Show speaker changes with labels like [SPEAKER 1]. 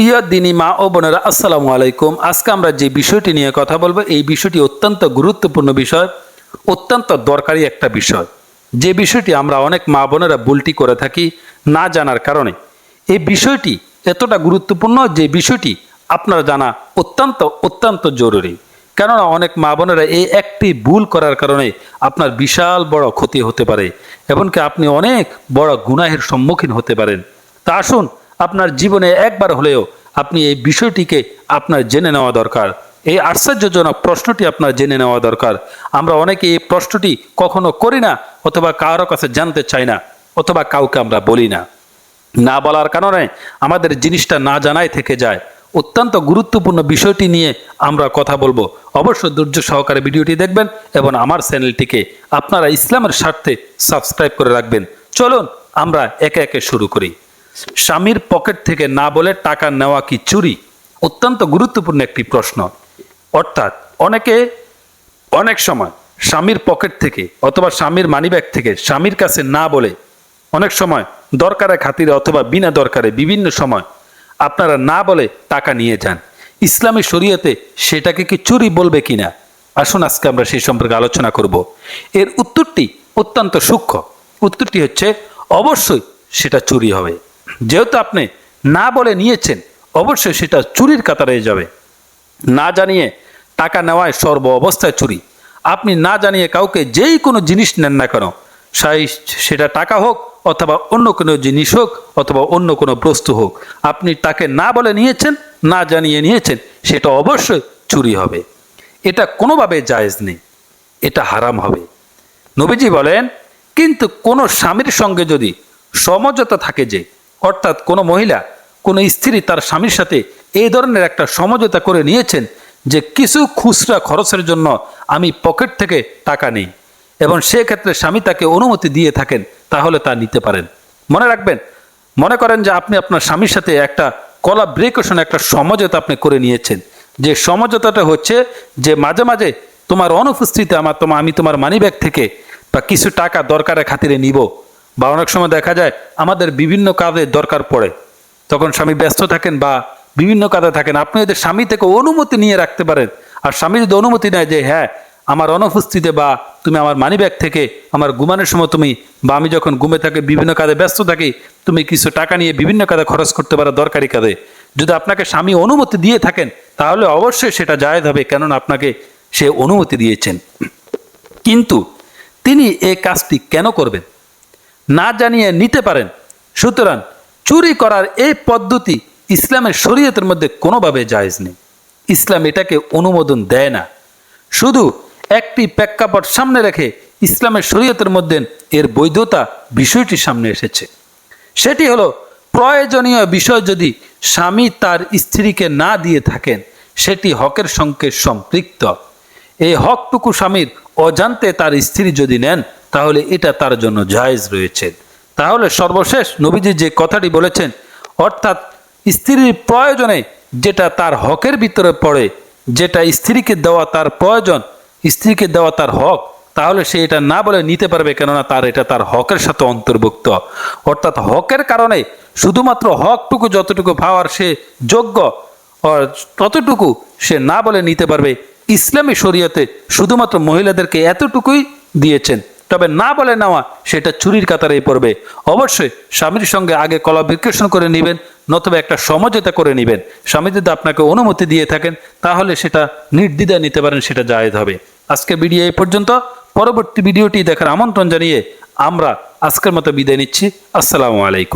[SPEAKER 1] প্রিয় দিনী মা ও বোনেরা, আসসালামু আলাইকুম। আজকে আমরা যে বিষয়টি নিয়ে কথা বলব, এই বিষয়টি অত্যন্ত গুরুত্বপূর্ণ বিষয়, অত্যন্ত দরকারি একটা বিষয়। যে বিষয়টি আমরা অনেক মা বোনেরা ভুলটি করে থাকি না জানার কারণে। এই বিষয়টি এতটা গুরুত্বপূর্ণ যে বিষয়টি আপনার জানা অত্যন্ত অত্যন্ত জরুরি। কেননা অনেক মা বোনেরা এই একটি ভুল করার কারণে আপনার বিশাল বড় ক্ষতি হতে পারে, এমনকি আপনি অনেক বড় গুনাহের সম্মুখীন হতে পারেন। তা আসুন আপনার জীবনে একবার হলেও আপনি এই বিষয়টিকে আপনার জেনে নেওয়া দরকার। এই আশ্চর্যজনক প্রশ্নটি আপনার জেনে নেওয়া দরকার। আমরা অনেকে এই প্রশ্নটি কখনো করি না অথবা কারও কাছে জানতে চাই না অথবা কাউকে আমরা বলি না। না বলার কারণে আমাদের জিনিসটা না জানাই থেকে যায়। অত্যন্ত গুরুত্বপূর্ণ বিষয়টি নিয়ে আমরা কথা বলব। অবশ্যই ধৈর্য সহকারে ভিডিওটি দেখবেন এবং আমার চ্যানেলটিকে আপনারা ইসলামের স্বার্থে সাবস্ক্রাইব করে রাখবেন। চলুন আমরা একে একে শুরু করি। স্বামীর পকেট থেকে না বলে টাকা নেওয়া কি চুরি? অত্যন্ত গুরুত্বপূর্ণ একটি প্রশ্ন। অর্থাৎ অনেকে, অনেক সময় স্বামীর পকেট থেকে অথবা স্বামীর মানিব্যাগ থেকে স্বামীর কাছে না বলে অনেক সময় দরকারে খাতিরে অথবা বিনা দরকারে বিভিন্ন সময় আপনারা না বলে টাকা নিয়ে যান। ইসলামী শরীয়তে সেটাকে কি চুরি বলবে কিনা? আসুন আজকে আমরা সেই সম্পর্কে আলোচনা করব। এর উত্তরটি অত্যন্ত সূক্ষ্ম। উত্তরটি হচ্ছে, অবশ্যই সেটা চুরি হবে। যেহেতু আপনি না বলে নিয়েছেন, অবশ্যই সেটা চুরির কাতারে যাবে। না জানিয়ে টাকা নেওয়ায় সর্ব অবস্থায় চুরি। আপনি না জানিয়ে কাউকে যেই কোনো জিনিস নেন না কেন, সাই সেটা টাকা হোক অথবা অন্য কোনো জিনিস হোক অথবা অন্য কোনো বস্তু হোক, আপনি তাকে না বলে নিয়েছেন, না জানিয়ে নিয়েছেন, সেটা অবশ্যই চুরি হবে। এটা কোনোভাবে জায়েজ নেই, এটা হারাম হবে। নবীজি বলেন, কিন্তু কোনো স্বামীর সঙ্গে যদি সমঝোতা থাকে যে অর্থাৎ কোনো মহিলা, কোনো স্ত্রী তার স্বামীর সাথে এই ধরনের একটা সমঝোতা করে নিয়েছেন যে কিছু খুচরা খরচের জন্য আমি পকেট থেকে টাকা নেই এবং সেক্ষেত্রে স্বামী তাকে অনুমতি দিয়ে থাকেন, তাহলে তা নিতে পারেন। মনে রাখবেন, মনে করেন যে আপনি আপনার স্বামীর সাথে একটা কলা ব্রেকেশন একটা সমঝোতা আপনি করে নিয়েছেন। যে সমঝোতাটা হচ্ছে যে মাঝে মাঝে তোমার অনুপস্থিতিতে আমার তোমার আমি তোমার মানিব্যাগ থেকে বা কিছু টাকা দরকারের খাতিরে নিব। বা অনেক সময় দেখা যায় আমাদের বিভিন্ন কাজে দরকার পড়ে। তখন স্বামী ব্যস্ত থাকেন বা বিভিন্ন কাজে থাকেন। আপনি যদি স্বামী থেকে অনুমতি নিয়ে রাখতে পারেন, আর স্বামী যদি অনুমতি নেয় যে হ্যাঁ আমার অনুপস্থিতিতে বা তুমি আমার মানিব্যাগ থেকে আমার ঘুমানোর সময় তুমি বা আমি যখন ঘুমে থাকি, বিভিন্ন কাজে ব্যস্ত থাকি, তুমি কিছু টাকা নিয়ে বিভিন্ন কাজে খরচ করতে পারো দরকারি কাজে। যদি আপনাকে স্বামী অনুমতি দিয়ে থাকেন, তাহলে অবশ্যই সেটা জায়েজ হবে, কেননা আপনাকে সে অনুমতি দিয়েছেন। কিন্তু তিনি এই কাজটি কেন করবেন? না জানিয়ে নিতে পারেন। সুতরাং চুরি করার এই পদ্ধতি ইসলামের শরীয়তের মধ্যে কোনোভাবে জায়েজ নেই। ইসলাম এটাকে অনুমোদন দেয় না। শুধু একটি প্রেক্ষাপট সামনে রেখে ইসলামের শরীয়তের মধ্যে এর বৈধতা বিষয়টি সামনে এসেছে। সেটি হলো প্রয়োজনীয় বিষয় যদি স্বামী তার স্ত্রীকে না দিয়ে থাকেন, সেটি হকের সঙ্গে সম্পৃক্ত। এই হকটুকু স্বামীর অজান্তে তার স্ত্রী যদি নেন তাহলে এটা তার জন্য জায়েজ রয়েছে। তাহলে সর্বশেষ নবীজি যে কথাটি বলেছেন, অর্থাৎ স্ত্রীর প্রয়োজনে যেটা তার হকের ভিতরে পড়ে, যেটা স্ত্রীকে দেওয়া তার প্রয়োজন, স্ত্রীকে দেওয়া তার হক, তাহলে সে এটা না বলে নিতে পারবে কেননা তার এটা তার হকের সাথে অন্তর্ভুক্ত। অর্থাৎ হকের কারণে শুধুমাত্র হকটুকু যতটুকু পাওয়ার সে যোগ্য ততটুকু সে না বলে নিতে পারবে। ইসলামী শরীয়তে শুধুমাত্র মহিলাদেরকে এতটুকুই দিয়েছেন। তবে না বলে নেওয়া সেটা চুরির কাতারেই পড়বে। অবশ্যই স্বামীর সঙ্গে আগে কলা কলাবিক্রেশন করে নেবেন, নতুবা একটা সমঝোতা করে নেবেন। স্বামী যদি আপনাকে অনুমতি দিয়ে থাকেন, তাহলে সেটা নির্দ্বিধায় নিতে পারেন, সেটা জায়েজ হবে। আজকে ভিডিও এই পর্যন্ত। পরবর্তী ভিডিওটি দেখার আমন্ত্রণ জানিয়ে আমরা আজকের মতো বিদায় নিচ্ছি। আসসালামু আলাইকুম।